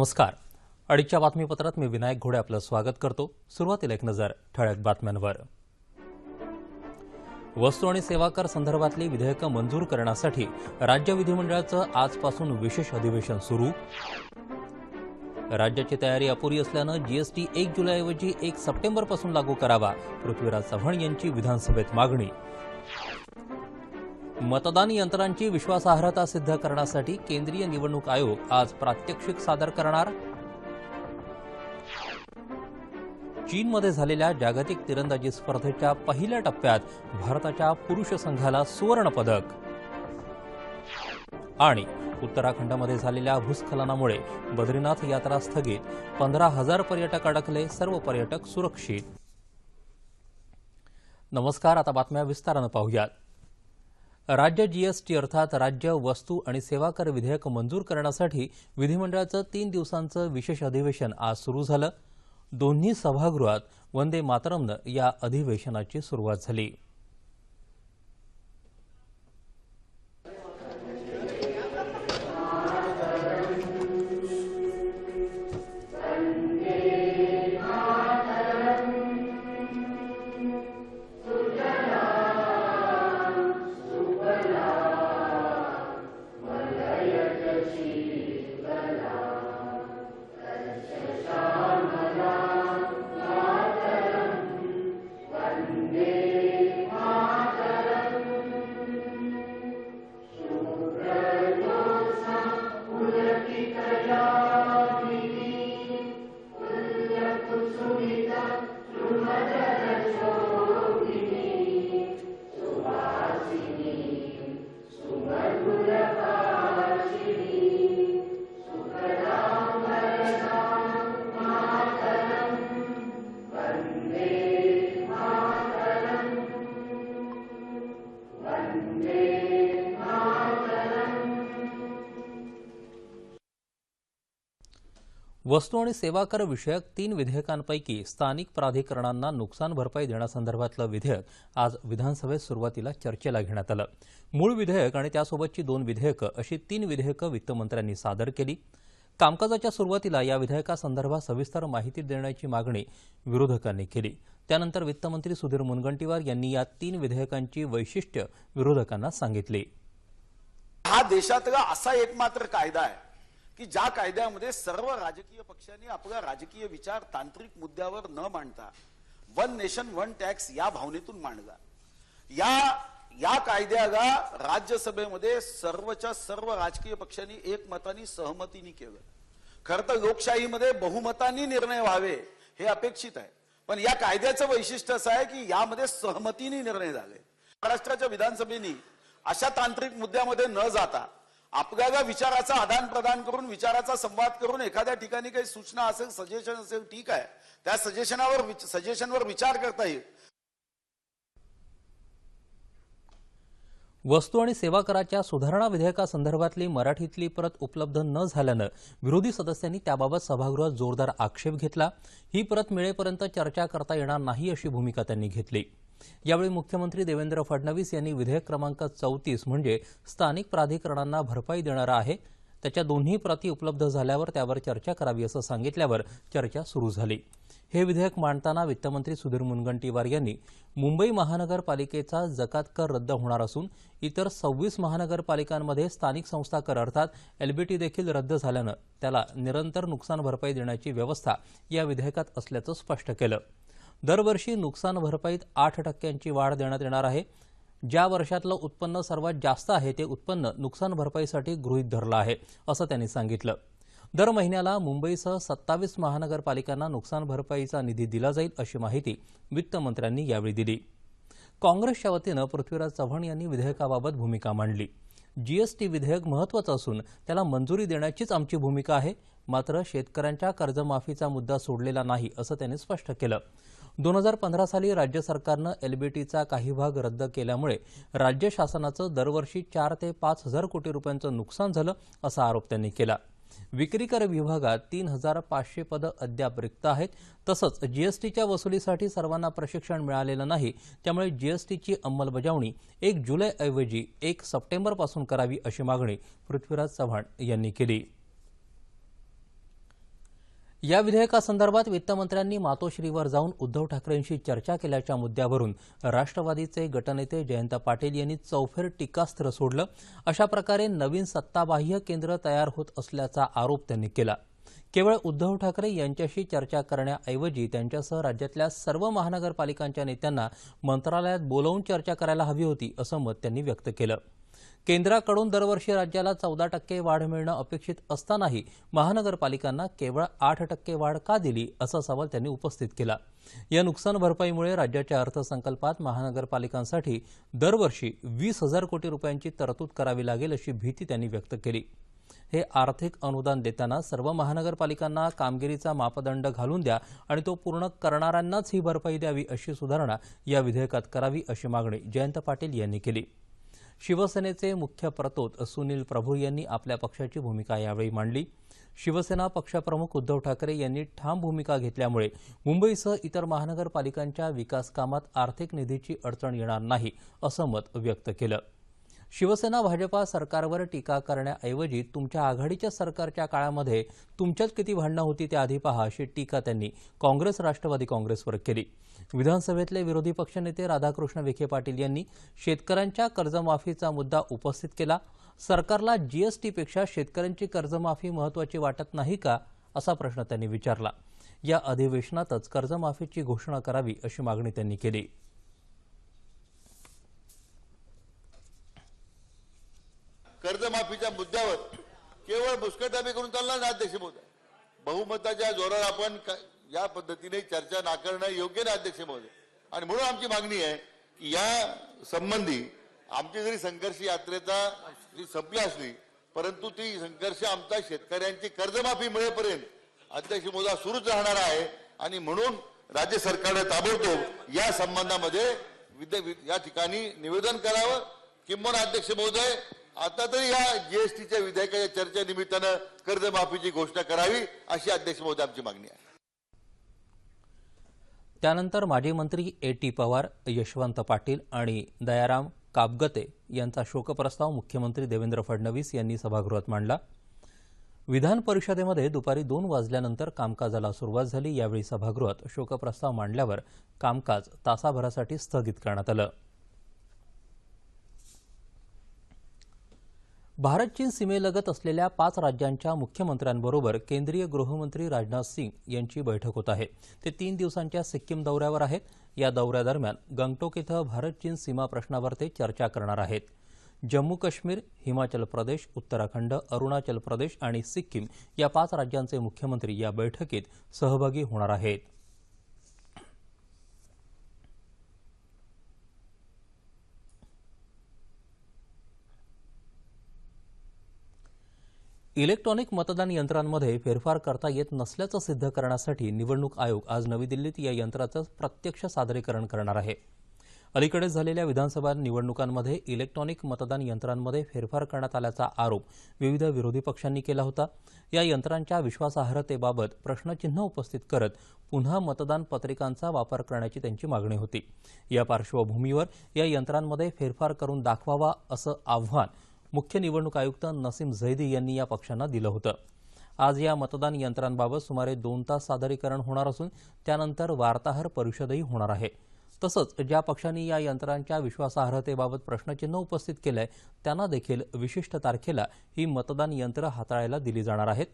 नमस्कार. अडीचच्या बातमीपत्रात मी विनायक घोडे आपलं स्वागत करतो. सुरुवातीला एक नजर ठळक बातम्यांवर. वस्तू आणि सेवा कर संदर्भातली विधेयकं मंजूर करण्यासाठी राज्य विधिमंडळाचं आजपासून विशेष अधिवेशन सुरू. राज्याची तयारी अपुरी असल्यानं जीएसटी एक जुलैऐवजी एक सप्टेंबरपासून लागू करावा. पृथ्वीराज चव्हाण यांची विधानसभेत मागणी. मतदान यंत्रांची विश्वासार्हता सिद्ध करण्यासाठी केंद्रीय निवडणूक आयोग आज प्रात्यक्षिक सादर करणार. चीनमध्ये झालेल्या जागतिक तिरंदाजी स्पर्धेच्या पहिल्या टप्प्यात भारताच्या पुरुष संघाला सुवर्णपदक आणि उत्तराखंडमध्ये झालेल्या भूस्खलनामुळे बद्रीनाथ यात्रा स्थगित. पंधरा हजार पर्यटक अडकले सर्व पर्यटक सुरक्षित. नमस्कार आता बातम्या विस्तारानं पाहूयात. राज्य जीएसटी अर्थात राज्य वस्तू आणि सेवा कर विधेयक मंजूर करण्यासाठी विधिमंडळाचं तीन दिवसांचं विशेष अधिवेशन आज सुरू झालं. दोन्ही सभागृहात वंदे मातरमनं या अधिवेशनाची सुरुवात झाली. वस्तू आणि सेवा कर विषयक तीन विधेयकांपैकी स्थानिक प्राधिकरणांना नुकसान भरपाई देण्यासंदर्भातलं विधेयक आज विधानसभेत सुरुवातीला चर्चेला घेण्यात आलं. मूळ विधेयक आणि त्यासोबतची दोन विधेयकं अशी तीन विधेयकं वित्तमंत्र्यांनी सादर केली. कामकाजाच्या सुरुवातीला या विधेयकासंदर्भात सविस्तर माहिती देण्याची मागणी विरोधकांनी केली. त्यानंतर वित्तमंत्री सुधीर मुनगंटीवार यांनी या तीन विधेयकांची वैशिष्ट्य विरोधकांना सांगितली. हा देशातला असा एकमात्र कायदा आहे. की ज्या कायद्यामध्ये सर्व राजकीय पक्षांनी आपला राजकीय विचार तांत्रिक मुद्द्यावर न मांडता वन नेशन वन टॅक्स या भावनेतून मांडला. या या कायद्याला राज्यसभेमध्ये सर्वच्या सर्व राजकीय पक्षांनी एकमतानी सहमतीने केलं. खरं तर लोकशाहीमध्ये बहुमतानी निर्णय व्हावे हे अपेक्षित आहे. पण या कायद्याचं वैशिष्ट्य असं आहे की यामध्ये सहमतीने निर्णय झाले. महाराष्ट्राच्या विधानसभेने अशा तांत्रिक मुद्द्यामध्ये न जाता आपल्याला विचाराचा आदान प्रदान करून विचाराचा संवाद करून एखाद्या ठिकाणी काही सूचना असेल सजेशन असेल ठीक आहे. त्या सजेशनावर सजेशनवर विचार करता येईल. वस्तू आणि सेवा कराच्या सुधारणा विधेयकासंदर्भातली मराठीतली प्रत उपलब्ध न झाल्यानं विरोधी सदस्यांनी त्याबाबत सभागृहात जोरदार आक्षेप घेतला. ही प्रत मिळेपर्यंत चर्चा करता येणार नाही अशी भूमिका त्यांनी घेतली. यावेळी मुख्यमंत्री देवेंद्र फडणवीस यांनी विधेयक क्रमांक चौतीस म्हणजे स्थानिक प्राधिकरणांना भरपाई देणारा आहे. त्याच्या दोन्ही प्रती उपलब्ध झाल्यावर त्यावर चर्चा करावी असं सांगितल्यावर चर्चा सुरू झाली. हे विधेयक मांडताना वित्तमंत्री सुधीर मुनगंटीवार यांनी मुंबई महानगरपालिकेचा जकात कर रद्द होणार असून इतर सव्वीस महानगरपालिकांमध्ये स्थानिक संस्था कर अर्थात एलबीटी देखील रद्द झाल्यानं त्याला निरंतर नुकसान भरपाई देण्याची व्यवस्था या विधेयकात असल्याचं स्पष्ट केलं. दरवर्षी नुकसान भरपाईत आठ टक्क्यांची वाढ देण्यात येणार आहे. ज्या वर्षातलं उत्पन्न सर्वात जास्त आहे ते उत्पन्न नुकसान भरपाईसाठी गृहीत धरलं आहे असं त्यांनी सांगितलं. दर महिन्याला मुंबईसह सत्तावीस महानगरपालिकांना नुकसान भरपाईचा निधी दिला जाईल अशी माहिती वित्तमंत्र्यांनी यावेळी दिली. काँग्रेसच्या वतीनं पृथ्वीराज चव्हाण यांनी विधेयकाबाबत भूमिका मांडली. जीएसटी विधेयक महत्वाचं असून त्याला मंजुरी देण्याचीच आमची भूमिका आहे मात्र शेतकऱ्यांच्या कर्जमाफीचा मुद्दा सोडलेला नाही असं त्यांनी स्पष्ट केलं. दोन हजार पंधरा साली राज्य सरकारनं एलबीटीचा काही भाग रद्द केल्यामुळे राज्य शासनाचं दरवर्षी चार ते पाच हजार कोटी रुपयांचं नुकसान झालं असा आरोप त्यांनी केला. विक्री कर विभागात तीन हजार पाचशे पदं अद्याप रिक्त आहेत. तसंच जीएसटीच्या वसुलीसाठी सर्वांना प्रशिक्षण मिळालेलं नाही. त्यामुळे जीएसटीची अंमलबजावणी एक जुलैऐवजी एक सप्टेंबरपासून करावी अशी मागणी पृथ्वीराज चव्हाण यांनी केली. या विधेयकासंदर्भात वित्तमंत्र्यांनी मातोश्रीवर जाऊन उद्धव ठाकरेंशी चर्चा केल्याच्या मुद्द्यावरून राष्ट्रवादीचे गटनेते जयंत पाटील यांनी चौफेर टीकास्त्र सोडलं. अशा प्रकारे नवीन सत्ताबाह्य केंद्र तयार होत असल्याचा आरोप त्यांनी केला. केवळ उद्धव ठाकरे यांच्याशी चर्चा करण्याऐवजी त्यांच्यासह राज्यातल्या सर्व महानगरपालिकांच्या नेत्यांना मंत्रालयात बोलावून चर्चा करायला हवी होती असं मत त्यांनी व्यक्त केलं. केंद्राकडून दरवर्षी राज्याला चौदा टक्के वाढ मिळणं अपेक्षित असतानाही महानगरपालिकांना केवळ आठ टक्के वाढ का दिली असा सवाल त्यांनी उपस्थित केला. या नुकसान भरपाईमुळे राज्याच्या अर्थसंकल्पात महानगरपालिकांसाठी दरवर्षी वीस हजार कोटी रुपयांची तरतूद करावी लागेल अशी भीती त्यांनी व्यक्त केली. हे आर्थिक अनुदान देताना सर्व महानगरपालिकांना कामगिरीचा मापदंड घालून द्या आणि तो पूर्ण करणाऱ्यांनाच ही भरपाई द्यावी अशी सुधारणा या विधेयकात करावी अशी मागणी जयंत पाटील यांनी केली. शिवसेनेचे मुख्य प्रतोद सुनील प्रभू यांनी आपल्या पक्षाची भूमिका यावेळी मांडली. शिवसेना पक्षप्रमुख उद्धव ठाकरे यांनी ठाम भूमिका घेतल्यामुळे मुंबईसह इतर महानगरपालिकांच्या विकासकामात आर्थिक निधीची अडचण येणार नाही असं मत व्यक्त केलं. शिवसेना भाजपा सरकारवर टीका करण्याऐवजी तुमच्या आघाडीच्या सरकारच्या काळामध्ये तुमच्यात किती भांडणं होती ते आधी पहा अशी टीका त्यांनी काँग्रेस राष्ट्रवादी काँग्रेसवर केली. विधानसभेतले विरोधी पक्षनेते राधाकृष्ण विखे पाटील यांनी शेतकऱ्यांच्या कर्जमाफीचा मुद्दा उपस्थित केला. सरकारला जीएसटीपेक्षा शेतकऱ्यांची कर्जमाफी महत्वाची वाटत नाही का असा प्रश्न त्यांनी विचारला. या अधिवेशनातच कर्जमाफीची घोषणा करावी अशी मागणी त्यांनी केली कर्जमाफीच्या मुद्द्यावर केवळ करून चालणार ना अध्यक्ष महोदय. बहुमताच्या जोरावर आपण या पद्धतीने चर्चा नाकारणं योग्य ना अध्यक्ष महोदय. आणि म्हणून आमची मागणी आहे की या संबंधी आमची जरी संघर्ष यात्रेचा संपली असली परंतु ती संघर्ष आमचा शेतकऱ्यांची कर्जमाफी मिळेपर्यंत अध्यक्ष मोदा सुरूच राहणार आहे. आणि म्हणून राज्य सरकारने ताबडतोब या संबंधामध्ये विद्या या ठिकाणी निवेदन करावं. किंवा अध्यक्ष महोदय आता तरी या जीएसटीच्या विधेयकाच्या चर्चेनिमित्तानं कर्जमाफीची घोषणा करावी अशी अध्यक्ष महोदय आमची मागणी आहे. त्यानंतर माजी मंत्री ए टी पवार यशवंत पाटील आणि दयाराम कापगते यांचा शोकप्रस्ताव मुख्यमंत्री देवेंद्र फडणवीस यांनी सभागृहात मांडला. विधान परिषदेमध्ये दुपारी दोन वाजल्यानंतर कामकाजाला सुरुवात झाली यावेळी सभागृहात शोकप्रस्ताव मांडल्यावर कामकाज तासाभरासाठी स्थगित करण्यात आलं. भारत चीन सीमेलगत असलेल्या पाच राज्यांच्या मुख्यमंत्र्यांबरोबर केंद्रीय गृहमंत्री राजनाथ सिंग यांची बैठक होत आहे. ते तीन दिवसांच्या सिक्कीम दौऱ्यावर आहेत. या दौऱ्यादरम्यान गंगटोक इथं भारत चीन सीमा प्रश्नावर ते चर्चा करणार आहेत. जम्मू काश्मीर हिमाचल प्रदेश उत्तराखंड अरुणाचल प्रदेश आणि सिक्कीम या पाच राज्यांचे मुख्यमंत्री या बैठकीत सहभागी होणार आहेत. इलेक्ट्रॉनिक मतदान यंत्रांमध्ये फेरफार करता येत नसल्याचं सिद्ध करण्यासाठी निवडणूक आयोग आज नवी दिल्लीत या यंत्राचं प्रत्यक्ष सादरीकरण करणार आहे. अलीकडेच झालेल्या विधानसभा निवडणुकांमध्ये इलेक्ट्रॉनिक मतदान यंत्रांमध्ये फेरफार करण्यात आल्याचा आरोप विविध विरोधी पक्षांनी केला होता. या यंत्रांच्या विश्वासार्हतेबाबत प्रश्नचिन्ह उपस्थित करत पुन्हा मतदान पत्रिकांचा वापर करण्याची त्यांची मागणी होती. या पार्श्वभूमीवर या यंत्रांमध्ये फेरफार करून दाखवावा असं आव्हान मुख्य निवडणूक आयुक्त नसीम झैदी यांनी या पक्षांना दिलं होतं. आज या मतदान यंत्रांबाबत सुमारे दोन तास सादरीकरण होणार असून त्यानंतर वार्ताहर परिषदही होणार आहे. तसंच ज्या पक्षांनी या यंत्रांच्या विश्वासार्हतेबाबत प्रश्नचिन्ह उपस्थित केलंय त्यांना देखील विशिष्ट तारखेला ही मतदान यंत्र हाताळायला दिली जाणार आहेत.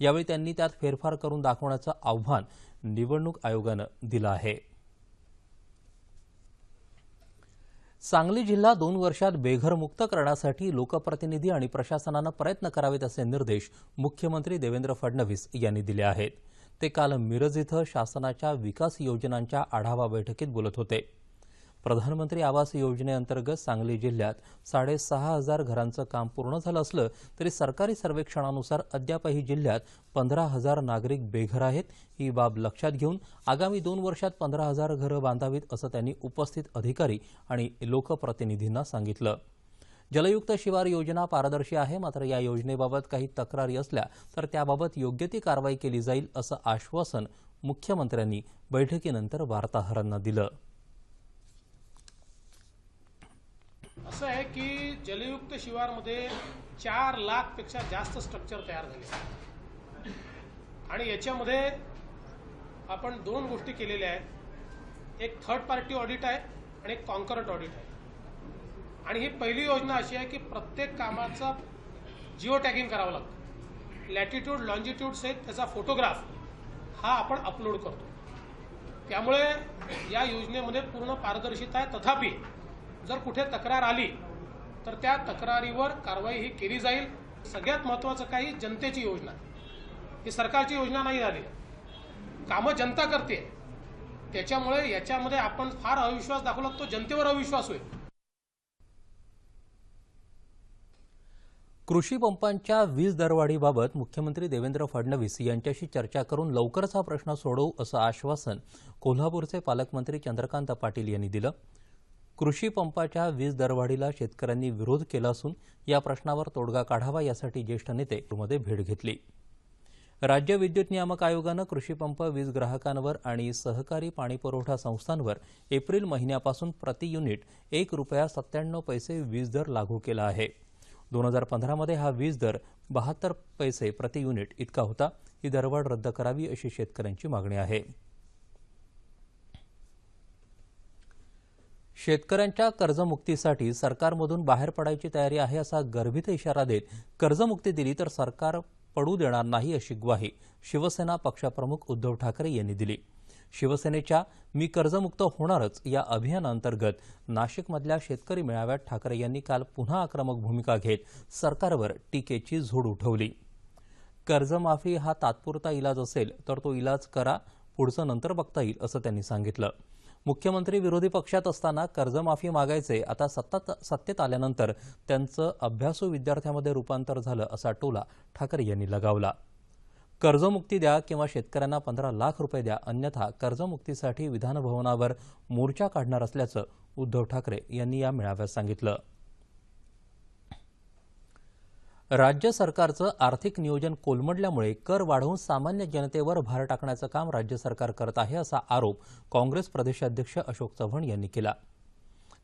यावेळी त्यांनी त्यात फेरफार करून दाखवण्याचं आव्हान निवडणूक आयोगानं दिलं आहे. सांगली जिल्हा दोन वर्षात बेघरमुक्त करण्यासाठी लोकप्रतिनिधी आणि प्रशासनानं प्रयत्न करावेत असे निर्देश मुख्यमंत्री देवेंद्र फडणवीस यांनी दिले आहेत. ते काल मिरज इथं शासनाच्या विकास योजनांच्या आढावा बैठकीत बोलत होते. प्रधानमंत्री आवास योजनेअंतर्गत सांगली जिल्ह्यात साडेसहा हजार घरांचं काम पूर्ण झालं असलं तरी सरकारी सर्वेक्षणानुसार अद्यापही जिल्ह्यात पंधरा हजार नागरिक बेघर आहेत. ही बाब लक्षात घेऊन आगामी दोन वर्षात पंधरा हजार घरं बांधावीत असं त्यांनी उपस्थित अधिकारी आणि लोकप्रतिनिधींना सांगितलं. जलयुक्त शिवार योजना पारदर्शी आहे मात्र या योजनेबाबत काही तक्रारी असल्या तर त्याबाबत योग्य ती कारवाई केली जाईल असं आश्वासन मुख्यमंत्र्यांनी बैठकीनंतर वार्ताहरांना दिलं. असं आहे की जलयुक्त शिवारमध्ये चार लाखपेक्षा जास्त स्ट्रक्चर तयार झाले. आणि याच्यामध्ये आपण दोन गोष्टी केलेल्या आहेत. एक थर्ड पार्टी ऑडिट आहे आणि एक कॉन्करंट ऑडिट आहे. आणि ही पहिली योजना अशी आहे की प्रत्येक कामाचा जिओ टॅगिंग करावं लागतं. लॅटिट्यूड लॉन्जिट्यूड सहित त्याचा फोटोग्राफ हा आपण अपलोड करतो. त्यामुळे या योजनेमध्ये पूर्ण पारदर्शिता आहे. तथापि जर कुठे तक्रार आली तर त्या तक्रारीवर कारवाई ही केली जाईल. सगळ्यात महत्त्वाचं काही जनतेची योजना. ही सरकारची योजना नाही झाली. कामं जनता करते. त्याच्यामुळे याच्यामध्ये आपण फार अविश्वास दाखवला तो जनतेवर अविश्वास होईल. कृषी पंपांच्या वीज दरवाढीबाबत मुख्यमंत्री देवेंद्र फडणवीस यांच्याशी चर्चा करून लवकरच हा प्रश्न सोडवू असं आश्वासन कोल्हापूरचे पालकमंत्री चंद्रकांत पाटील यांनी दिलं. कृषी पंपाच्या वीज दरवाढीला शेतकऱ्यांनी विरोध केला असून या प्रश्नावर तोडगा काढावा यासाठी ज्येष्ठ नेते मध्ये भेट घेतली. राज्य विद्युत नियामक आयोगानं कृषी पंप वीज ग्राहकांवर आणि सहकारी पाणीपुरवठा संस्थांवर एप्रिल महिन्यापासून प्रति युनिट एक रुपया सत्त्याण्णव पैसे वीज दर लागू केला आहे. दोन हजार पंधरामध्ये हा वीज दर बहात्तर पैसे प्रति युनिट इतका होता. ही दरवाढ रद्द करावी अशी शेतकऱ्यांची मागणी आहे. शेतकऱ्यांच्या कर्जमुक्तीसाठी सरकारमधून बाहेर पडायची तयारी आहे असा गर्भित इशारा देत कर्जमुक्ती दिली तर सरकार पडू देणार नाही अशी ग्वाही शिवसेना पक्षप्रमुख उद्धव ठाकरे यांनी दिली. शिवसेनेच्या मी कर्जमुक्त होणारच या अभियानांतर्गत नाशिकमधल्या शेतकरी मेळाव्यात ठाकरे यांनी काल पुन्हा आक्रमक भूमिका घेत सरकारवर टीकेची झोड उठवली. कर्जमाफी हा तात्पुरता इलाज असेल तर तो इलाज करा पुढचं नंतर बघता येईल असं त्यांनी सांगितलं. मुख्यमंत्री विरोधी पक्षात असताना कर्जमाफी मागायचे आता सत्तात सत्तेत आल्यानंतर त्यांचं अभ्यासू विद्यार्थ्यामध्ये रूपांतर झालं असा टोला ठाकरे यांनी लगावला. कर्जमुक्ती द्या किंवा शेतकऱ्यांना पंधरा लाख रुपये द्या अन्यथा कर्जमुक्तीसाठी विधानभवनावर मोर्चा काढणार असल्याचं उद्धव ठाकरे यांनी या मेळाव्यात सांगितलं. राज्य सरकारचं आर्थिक नियोजन कोलमडल्यामुळे कर वाढवून सामान्य जनतेवर भार टाकण्याचं काम राज्य सरकार करत आहे असा आरोप काँग्रेस प्रदेशाध्यक्ष अशोक चव्हाण यांनी केला.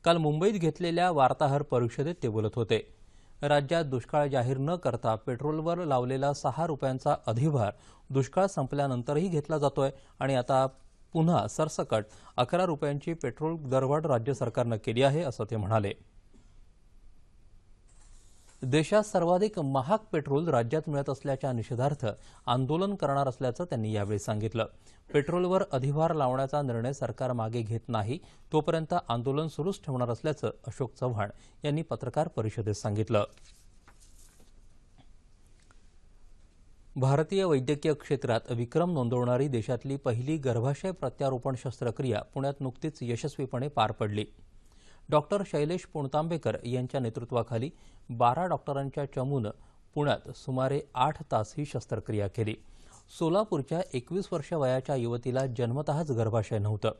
काल मुंबईत घेतलेल्या वार्ताहर परिषदेत ते बोलत होते. राज्यात दुष्काळ जाहीर न करता पेट्रोलवर लावलेला सहा रुपयांचा अधिभार दुष्काळ संपल्यानंतरही घेतला जातोय आणि आता पुन्हा सरसकट अकरा रुपयांची पेट्रोल दरवाढ राज्य सरकारनं केली आहे असं ते म्हणाले. देशात सर्वाधिक महाग पेट्रोल राज्यात मिळत असल्याच्या निषेधार्थ आंदोलन करणार असल्याचं त्यांनी यावेळी सांगितलं. पेट्रोलवर अधिभार लावण्याचा निर्णय सरकार मागे घेत नाही तोपर्यंत आंदोलन सुरूच ठेवणार असल्याचं अशोक चव्हाण यांनी पत्रकार परिषदेत सांगितलं. भारतीय वैद्यकीय क्षेत्रात विक्रम नोंदवणारी देशातली पहिली गर्भाशय प्रत्यारोपण शस्त्रक्रिया पुण्यात नुकतीच यशस्वीपणे पार पडली. डॉक्टर शैलेश पुणतांबेकर यांच्या नेतृत्वाखाली बारा डॉक्टरांच्या चमूनं पुण्यात सुमारे आठ तास ही शस्त्रक्रिया केली. सोलापूरच्या एकवीस वर्ष वयाच्या युवतीला जन्मतःच गर्भाशय नव्हतं.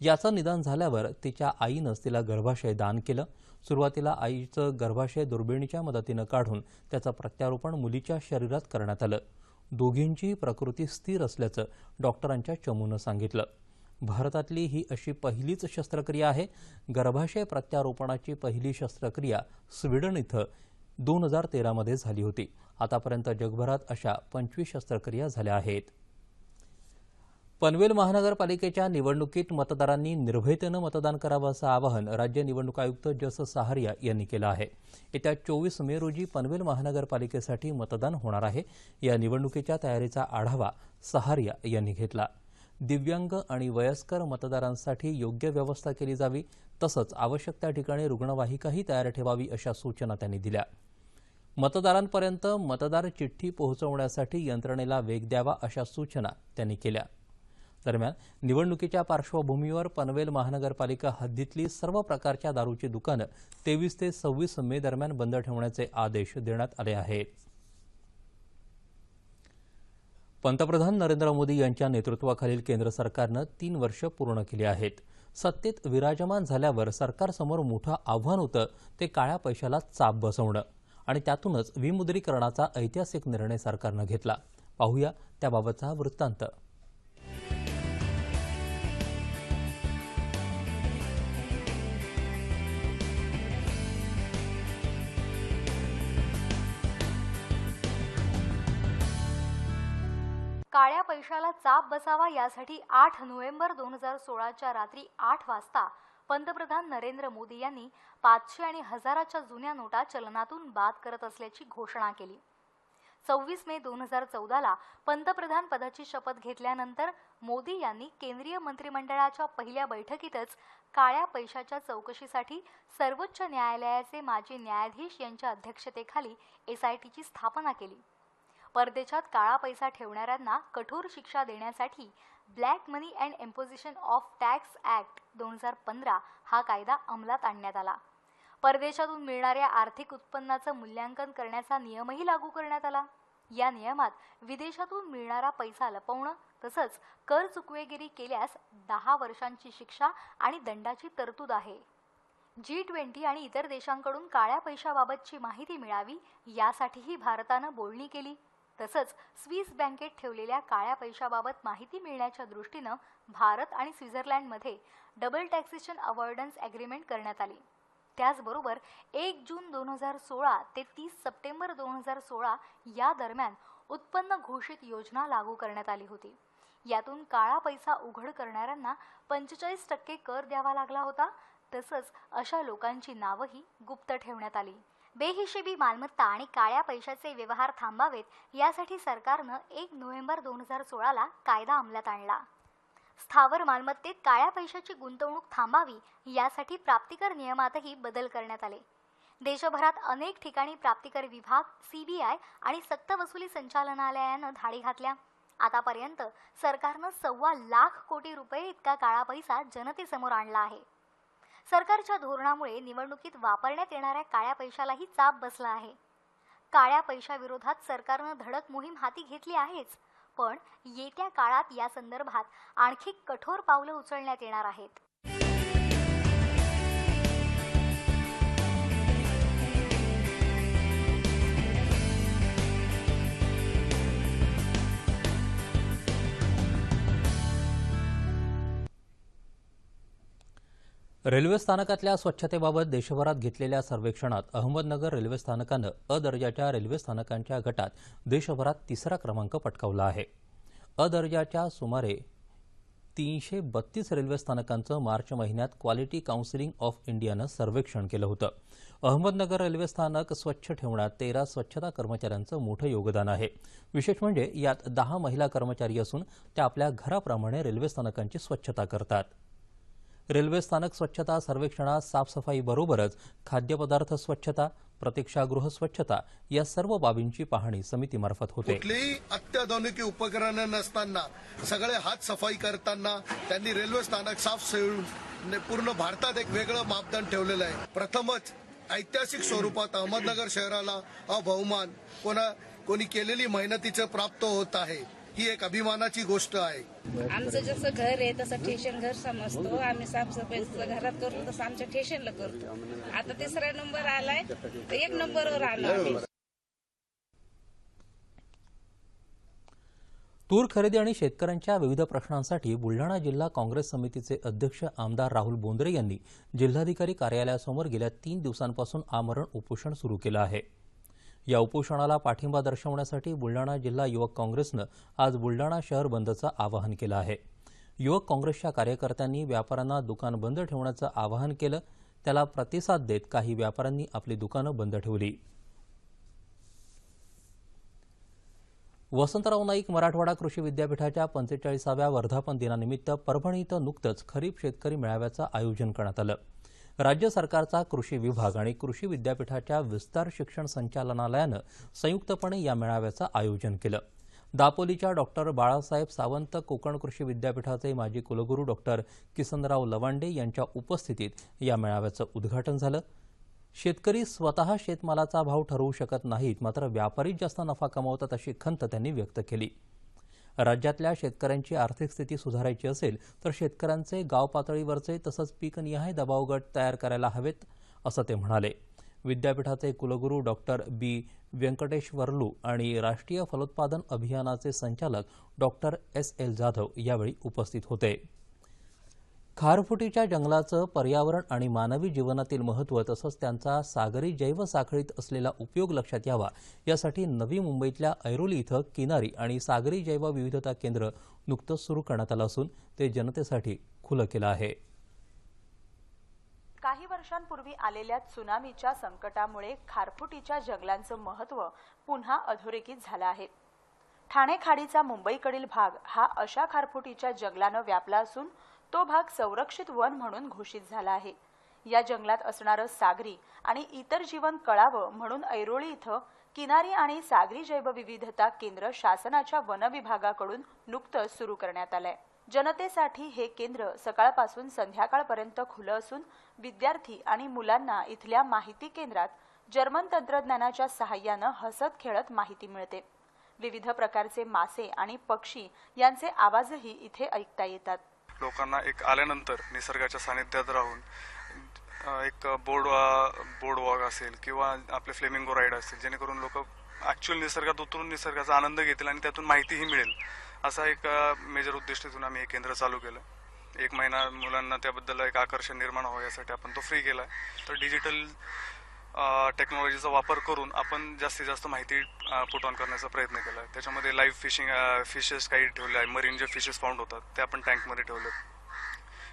याचं निदान झाल्यावर तिच्या आईनंच तिला गर्भाशय दान केलं. सुरुवातीला आईचं गर्भाशय दुर्बिणीच्या मदतीनं काढून त्याचं प्रत्यारोपण मुलीच्या शरीरात करण्यात आलं. दोघींचीही प्रकृती स्थिर असल्याचं डॉक्टरांच्या चमूनं सांगितलं. भारतातली ही अशी पहिलीच शस्त्रक्रिया आहे. गर्भाशय प्रत्यारोपणाची पहिली शस्त्रक्रिया स्वीडन इथं दोन हजार तेरामध्ये झाली होती. आतापर्यंत जगभरात अशा पंचवीस शस्त्रक्रिया झाल्या आहेत. पनवेल महानगरपालिकेच्या निवडणुकीत मतदारांनी निर्भयतेनं मतदान करावं असं आवाहन राज्य निवडणूक आयुक्त जस सहारिया यांनी केलं आहे. येत्या चोवीस मे रोजी पनवेल महानगरपालिकेसाठी मतदान होणार आहे. या निवडणुकीच्या तयारीचा आढावा सहारिया यांनी घेतला. दिव्यांग आणि वयस्कर मतदारांसाठी योग्य व्यवस्था केली जावी तसंच आवश्यक त्या ठिकाणी रुग्णवाहिकाही तयार ठेवावी अशा सूचना त्यांनी दिल्या. मतदारांपर्यंत मतदार चिठ्ठी पोहोचवण्यासाठी यंत्रणेला वेग द्यावा अशा सूचना त्यांनी केल्या. दरम्यान निवडणुकीच्या पार्श्वभूमीवर पनवेल महानगरपालिका हद्दीतली सर्व प्रकारच्या दारूची दुकानं तेवीस ते सव्वीस मे दरम्यान बंद ठेवण्याचे आदेश देण्यात आले आहेत. पंतप्रधान नरेंद्र मोदी यांच्या नेतृत्वाखालील केंद्र सरकारनं तीन वर्ष पूर्ण केली आहेत. सत्तेत विराजमान झाल्यावर सरकारसमोर मोठं आव्हान होतं ते काळ्या पैशाला चाप बसवणं. आणि त्यातूनच विमुद्रीकरणाचा ऐतिहासिक निर्णय सरकारनं घेतला. पाहूया त्याबाबतचा हा वृत्तांत. पैशाला चाप बसावा यासाठी आठ नोव्हेंबर दोन हजार सोळाच्या रात्री आठ वाजता पंतप्रधान नरेंद्र मोदी यांनी पाचशे आणि हजाराच्या जुन्या नोटा चलनातून बाद करत असल्याची घोषणा केली. सव्वीस मे दोन हजार चौदाला पंतप्रधान पदाची शपथ घेतल्यानंतर मोदी यांनी केंद्रीय मंत्रिमंडळाच्या पहिल्या बैठकीतच काळ्या पैशाच्या चौकशीसाठी सर्वोच्च न्यायालयाचे माजी न्यायाधीश यांच्या अध्यक्षतेखाली एसआयटीची स्थापना केली. परदेशात काळा पैसा ठेवणाऱ्यांना कठोर शिक्षा देण्यासाठी black money and imposition of tax act दोन हजार पंधरा हा कायदा अंमलात आणण्यात आला. परदेशातून मिळणाऱ्या आर्थिक उत्पन्नाचं मूल्यांकन करण्याचा नियमही लागू करण्यात आला. या नियमात विदेशातून मिळणारा पैसा लपवणं तसंच कर चुकवेगिरी केल्यास दहा वर्षांची शिक्षा आणि दंडाची तरतूद आहे. जी ट्वेंटी आणि इतर देशांकडून काळ्या पैशाबाबतची माहिती मिळावी यासाठीही भारतानं बोलणी केली. तसंच स्विस बँकेत ठेवलेल्या काळ्या पैशाबाबत माहिती मिळण्याच्या दृष्टीनं भारत आणि स्वित्झर्लंडमध्ये डबल टॅक्सेशन अवॉर्डन्स ॲग्रीमेंट करण्यात आली. त्याचबरोबर एक जून दोन हजार सोळा ते तीस सप्टेंबर दोन हजार सोळा या दरम्यान उत्पन्न घोषित योजना लागू करण्यात आली होती. यातून काळा पैसा उघड करणाऱ्यांना पंचेचाळीस टक्के कर द्यावा लागला होता. तसंच अशा लोकांची नावंही गुप्त ठेवण्यात आली. बेहिशेबी मालमत्ता आणि काळ्या पैशाचे व्यवहार थांबावेत यासाठी सरकारनं एक नोव्हेंबर दोन हजार सोळाला कायदा अंमलात आणला. स्थावर मालमत्तेत काळ्या पैशाची गुंतवणूक थांबावी यासाठी प्राप्तिकर नियमातही बदल करण्यात आले. देशभरात अनेक ठिकाणी प्राप्तिकर विभाग सीबीआय आणि सक्तवसुली संचालनालयानं धाडी घातल्या. आतापर्यंत सरकारनं सव्वा लाख कोटी रुपये इतका काळा पैसा जनतेसमोर आणला आहे. सरकारच्या धोरणामुळे निवडणुकीत वापरण्यात येणाऱ्या काळ्या पैशालाही चाप बसला आहे. काळ्या पैशाविरोधात सरकारनं धडक मोहीम हाती घेतली आहेच पण येत्या काळात या संदर्भात आणखी कठोर पावलं उचलण्यात येणार आहेत. रेल्वे स्थानकातल्या स्वच्छतेबाबत देशभरात घेतलेल्या सर्वेक्षणात अहमदनगर रेल्वे स्थानकानं अ दर्जाच्या रेल्वे स्थानकांच्या गटात देशभरात तिसरा क्रमांक पटकावला आहे. अ दर्जाच्या सुमारे तीनशे बत्तीस रेल्वे स्थानकांचं मार्च महिन्यात क्वालिटी काउन्सिलिंग ऑफ इंडियानं सर्वेक्षण केलं होतं. अहमदनगर रेल्वे स्थानक स्वच्छ ठेवण्यात तेरा स्वच्छता कर्मचाऱ्यांचं मोठं योगदान आहे. विशेष म्हणजे यात दहा महिला कर्मचारी असून त्या आपल्या घराप्रमाणे रेल्वे स्थानकांची स्वच्छता करतात. रेल्वे स्थानक स्वच्छता सर्वेक्षणात साफसफाईबरोबरच खाद्यपदार्थ स्वच्छता प्रतीक्षागृह स्वच्छता या सर्व बाबींची पाहणी समितीमार्फत होते. कुठलीही अत्याधुनिक उपकरणं नसताना सगळे हात सफाई करताना त्यांनी रेल्वे स्थानक साफ पूर्ण भारतात एक वेगळं मापदंड ठेवलेलं आहे. प्रथमच ऐतिहासिक स्वरूपात अहमदनगर शहराला हा कोणा कोणी केलेली मेहनतीचं प्राप्त होत आहे. ही एक अभिमानाची गोष्ट आहे. आमचं जसं घर आहे तसं स्टेशन घर समजतो. आम्ही साफसफाई घरात करतो तसं आमच्या स्टेशनला करतो. आता तिसरा नंबर आलाय तर एक नंबरवर आलो आम्ही. तूर खरेदी आणि शेतकऱ्यांच्या विविध प्रश्नांसाठी बुलढाणा जिल्हा काँग्रेस समितीचे अध्यक्ष आमदार राहुल बोंद्रे यांनी जिल्हाधिकारी कार्यालयासमोर गेल्या तीन दिवसांपासून आमरण उपोषण सुरू केलं आहे. या उपोषणाला पाठिंबा दर्शवण्यासाठी बुलढाणा जिल्हा युवक काँग्रेसनं आज बुलढाणा शहर बंदचं आवाहन केलं आहे. युवक काँग्रेसच्या कार्यकर्त्यांनी व्यापाऱ्यांना दुकान बंद ठेवण्याचं आवाहन केलं. त्याला प्रतिसाद देत काही व्यापाऱ्यांनी आपली दुकानं बंद ठेवली. वसंतराव नाईक मराठवाडा कृषी विद्यापीठाच्या पंचेचाळीसाव्या वर्धापन दिनानिमित्त परभणी इथं नुकतंच खरीप शेतकरी मेळाव्याचं आयोजन करण्यात आलं. राज्य सरकारचा कृषी विभाग आणि कृषी विद्यापीठाच्या विस्तार शिक्षण संचालनालयानं संयुक्तपणे या मेळाव्याचं आयोजन केलं. दापोलीच्या डॉक्टर बाळासाहेब सावंत कोकण कृषी विद्यापीठाचे माजी कुलगुरू डॉक्टर किसनराव लवांडे यांच्या उपस्थितीत या मेळाव्याचं उद्घाटन झालं. शेतकरी स्वतः शेतमालाचा भाव ठरवू शकत नाहीत मात्र व्यापारीच जास्त नफा कमावतात अशी खंत त्यांनी व्यक्त केली. राज्यातल्या शेतकऱ्यांची आर्थिक स्थिती सुधारायची असेल तर शेतकऱ्यांचे गाव पातळीवरचे तसंच पीकनिहाय दबाव गट तयार करायला हवेत असं ते म्हणाले. विद्यापीठाचे कुलगुरू डॉक्टर बी. व्यंकटेश्वरलू आणि राष्ट्रीय फलोत्पादन अभियानाचे संचालक डॉक्टर एस. एल. जाधव यावेळी उपस्थित होते. खारफुटीच्या जंगलाचं पर्यावरण आणि मानवी जीवनातील महत्त्व तसंच त्यांचा सागरी जैवसाखळीत असलेला उपयोग लक्षात यावा यासाठी नवी मुंबईतल्या ऐरोली इथं किनारी आणि सागरी जैवविविधता केंद्र नुकतंच सुरू करण्यात आलं असून ते जनतेसाठी खुलं केलं आहे. काही वर्षांपूर्वी आलेल्या त्सुनामीच्या संकटामुळे खारफुटीच्या जंगलांचं महत्त्व पुन्हा अधोरेखित झालं आहे. ठाणे खाडीचा मुंबईकडील भाग हा अशा खारफुटीच्या जंगलानं व्यापला असून तो भाग संरक्षित वन म्हणून घोषित झाला आहे. या जंगलात असणारं सागरी आणि इतर जीवन कळावं म्हणून ऐरोळी इथं किनारी आणि सागरी जैवविविधता केंद्र शासनाच्या वन विभागाकडून नुकतंच सुरू करण्यात आलंय. जनतेसाठी हे केंद्र सकाळपासून संध्याकाळपर्यंत खुलं असून विद्यार्थी आणि मुलांना इथल्या माहिती केंद्रात जर्मन तंत्रज्ञानाच्या सहाय्यानं हसत खेळत माहिती मिळते. विविध प्रकारचे मासे आणि पक्षी यांचे आवाजही इथे ऐकता येतात. लोकांना एक आल्यानंतर निसर्गाच्या सानिध्यात राहून एक बोर्ड बोर्ड वॉक असेल किंवा आपले फ्लेमिंगो राईड असेल जेणेकरून लोक ऍक्च्युअल निसर्गात उतरून निसर्गाचा आनंद घेतील आणि त्यातून माहितीही मिळेल. असा एक मेजर उद्दिष्टातून आम्ही हे केंद्र चालू केलं. एक महिना मुलांना त्याबद्दल एक आकर्षण निर्माण व्हावं यासाठी आपण तो फ्री केला. तर डिजिटल टेक्नॉलॉजीचा वापर करून आपण जास्तीत जास्त माहिती पुट ऑन करण्याचा प्रयत्न केला त्याच्यामध्ये लाईव्ह फिशिंग फिशेस काही ठेवले आहे मरीन जे फिशेस फाउंड होतात ते आपण टँकमध्ये ठेवले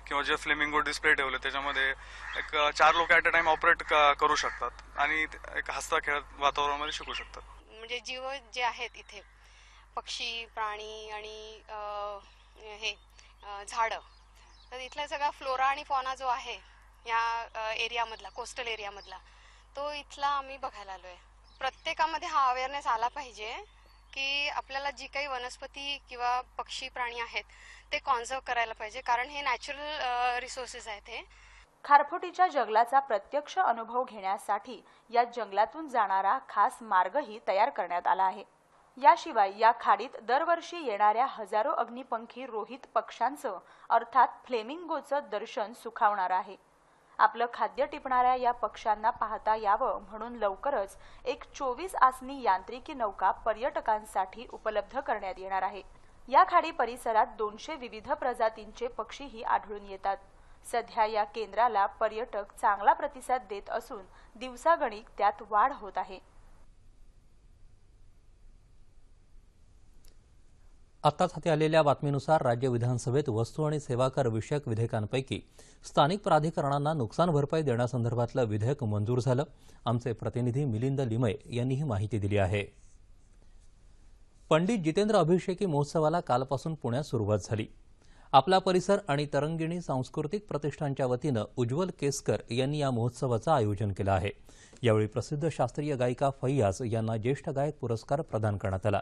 किंवा जे फ्लेमिंगो डिस्प्ले ठेवले त्याच्यामध्ये एक चार लोक ॲट अ टाइम ऑपरेट करू शकतात. आणि एक हसता खेळत वातावरणामध्ये शिकू शकतात. म्हणजे जीव जे आहेत इथे पक्षी प्राणी आणि हे झाडं तर इथला सगळा फ्लोरा आणि फॉना जो आहे या एरियामधला कोस्टल एरियामधला तो इथला आम्ही बघायला आलो आहे प्रत्येकामध्ये हा अवेअरनेस आला पाहिजे की आपल्याला जी काही वनस्पती किंवा पक्षी प्राणी आहेत ते कॉन्झर्व करायला पाहिजे. कारण हे नॅचरल रिसोर्सेस आहेत हे. खारफुटीच्या जंगलाचा प्रत्यक्ष अनुभव घेण्यासाठी या जंगलातून जाणारा खास मार्गही तयार करण्यात आला आहे. याशिवाय या खाडीत दरवर्षी येणाऱ्या हजारो अग्निपंखी रोहित पक्ष्यांचं अर्थात फ्लेमिंगोचं दर्शन सुखावणार आहे. आपलं खाद्य टिपणाऱ्या या पक्ष्यांना पाहता यावं म्हणून लवकरच एक चोवीस आसनी यांत्रिकी नौका पर्यटकांसाठी उपलब्ध करण्यात येणार आहे. या खाडी परिसरात दोनशे विविध प्रजातींचे पक्षीही आढळून येतात. सध्या या केंद्राला पर्यटक चांगला प्रतिसाद देत असून दिवसागणिक त्यात वाढ होत आहे. आत्ताच हाती आलेल्या बातमीनुसार राज्य विधानसभेत वस्तू आणि सेवा कर विषयक विधेयकांपैकी स्थानिक प्राधिकरणांना नुकसान भरपाई देण्यासंदर्भातलं विधेयक मंजूर झालं. आमचे प्रतिनिधी मिलिंद लिमय यांनी ही माहिती दिली आहे. पंडित जितेंद्र अभिषेकी महोत्सवाला कालपासून पुण्यात सुरुवात झाली. आपला परिसर आणि तरंगिणी सांस्कृतिक प्रतिष्ठानच्या वतीनं उज्ज्वल केसकर यांनी या महोत्सवाचं आयोजन केलं आहे. यावेळी प्रसिद्ध शास्त्रीय गायिका फैयाज यांना ज्येष्ठ गायक पुरस्कार प्रदान करण्यात आला.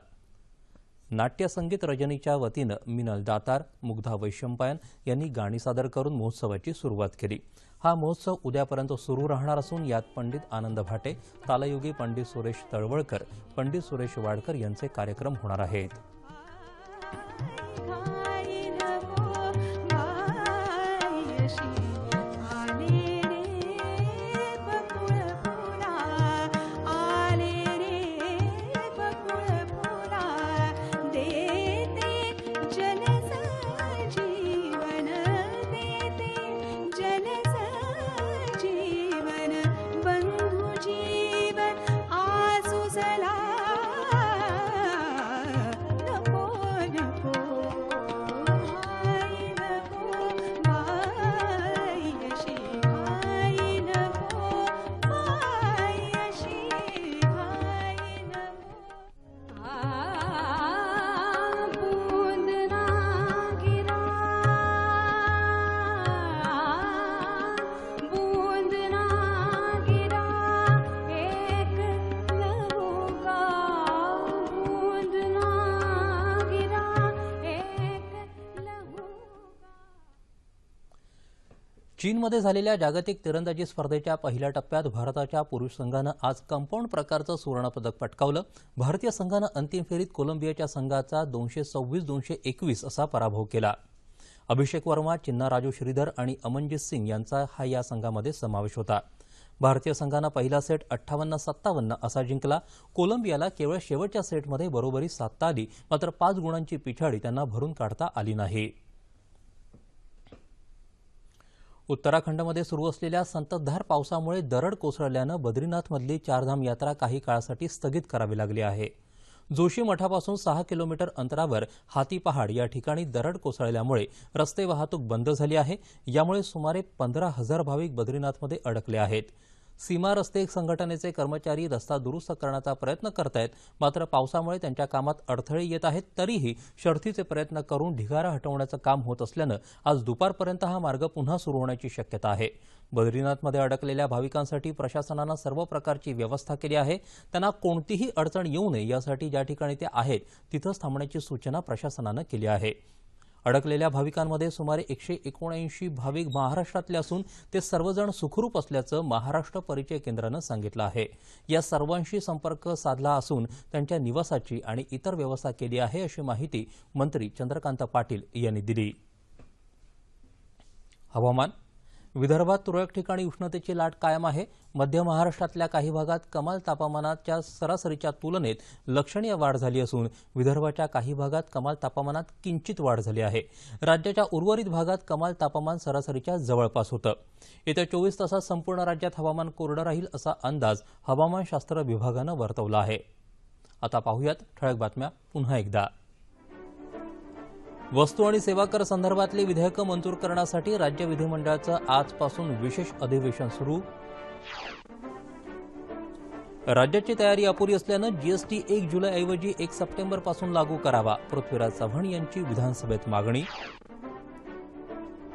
नाट्यसंगीत रजनीच्या वतीनं मिनल दातार मुग्धा वैशंपायन यांनी गाणी सादर करून महोत्सवाची सुरुवात केली. हा महोत्सव उद्यापर्यंत सुरू राहणार असून यात पंडित आनंद भाटे तालयुगी पंडित सुरेश तळवळकर पंडित सुरेश वाडकर यांचे कार्यक्रम होणार आहेत. चीनमध्ये झालेल्या जागतिक तिरंदाजी स्पर्धेच्या पहिल्या टप्प्यात भारताच्या पुरुष संघानं आज कंपाऊंड प्रकारचं सुवर्णपदक पटकावलं. भारतीय संघानं अंतिम फेरीत कोलंबियाच्या संघाचा दोनशे सव्वीस दोनशे एकवीस असा पराभव केला. अभिषेक वर्मा चिन्ना राजू श्रीधर आणि अमनजित सिंग यांचा हा या संघामध्ये समावेश होता. भारतीय संघानं पहिला सेट अठ्ठावन्न सत्तावन्न असा जिंकला. कोलंबियाला केवळ शेवटच्या सेटमध्ये बरोबरी साधता आली मात्र पाच गुणांची पिछाडी त्यांना भरून काढता आली नाही. उत्तराखंडमध्ये सुरू असलेल्या संततधार पावसामुळे दरड कोसळल्यानं बद्रीनाथमधली चारधाम यात्रा काही काळासाठी स्थगित करावी लागली आहे. जोशी मठापासून सहा किलोमीटर अंतरावर हाती पहाड या ठिकाणी दरड कोसळल्यामुळे रस्ते वाहतूक बंद झाली आहे. यामुळे सुमारे पंधरा हजार भाविक बद्रीनाथमध्ये अडकले आहेत. सीमा रस्ते संघटनेचे कर्मचारी रस्ता दुरुस्त करण्याचा प्रयत्न करत आहेत मात्र पावसामुळे त्यांच्या कामात अडथळे येत आहेत. तरीही शर्थीचे प्रयत्न करून ढिगारा हटवण्याचं काम होत असल्यानं आज दुपारपर्यंत हा मार्ग पुन्हा सुरू होण्याची शक्यता आहे. बद्रीनाथमध्ये अडकलेल्या भाविकांसाठी प्रशासनानं सर्व प्रकारची व्यवस्था केली आहे. त्यांना कोणतीही अडचण येऊ नये यासाठी ज्या ठिकाणी ते आहेत तिथंच थांबण्याची सूचना प्रशासनानं केली आहे. अडकलेल्या भाविकांमध्ये सुमारे एकशे एकोणऐंशी भाविक महाराष्ट्रातले असून ते सर्वजण सुखरूप असल्याचं महाराष्ट्र परिचय केंद्रानं सांगितलं आहे. या सर्वांशी संपर्क साधला असून त्यांच्या निवासाची आणि इतर व्यवस्था केली आहे अशी माहिती मंत्री चंद्रकांत पाटील यांनी दिली. हवामान विदर्भात तुरळक ठिकाणी उष्णतेची लाट कायम आहे. मध्य महाराष्ट्रातल्या काही भागात कमाल तापमानाच्या सरासरीच्या तुलनेत लक्षणीय वाढ झाली असून विदर्भाच्या काही भागात कमाल तापमानात किंचित वाढ झाली आहे. राज्याच्या उर्वरित भागात कमाल तापमान सरासरीच्या जवळपास होतं. येत्या चोवीस तासात संपूर्ण राज्यात हवामान कोरडं राहील असा अंदाज हवामानशास्त्र विभागानं वर्तवला आहे. आता पाहूयात ठळक बातम्या पुन्हा एकदा. वस्तू आणि सेवा कर संदर्भातली विधेयकं मंजूर करण्यासाठी राज्य विधिमंडळाचं आजपासून विशेष अधिवेशन सुरू. राज्याची तयारी अपुरी असल्यानं जीएसटी एक जुलैऐवजी एक सप्टेंबरपासून लागू करावा पृथ्वीराज चव्हाण यांची विधानसभेत मागणी.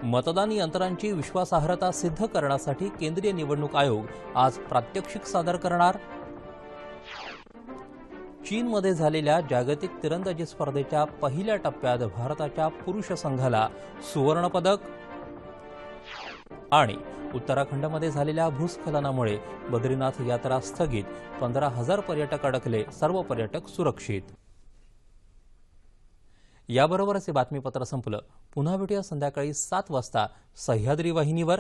मतदान यंत्रांची विश्वासार्हता सिद्ध करण्यासाठी केंद्रीय निवडणूक आयोग आज प्रात्यक्षिक सादर करणार. चीनमध्ये झालेल्या जागतिक तिरंदाजी स्पर्धेच्या पहिल्या टप्प्यात भारताच्या पुरुष संघाला सुवर्णपदक आणि उत्तराखंडमध्ये झालेल्या भूस्खलनामुळे बद्रीनाथ यात्रा स्थगित. पंधरा हजार पर्यटक अडकले सर्व पर्यटक सुरक्षित. याबरोबरच हे बातमीपत्र संपलं. पुन्हा भेटूया संध्याकाळी सात वाजता सह्याद्री वाहिनीवर.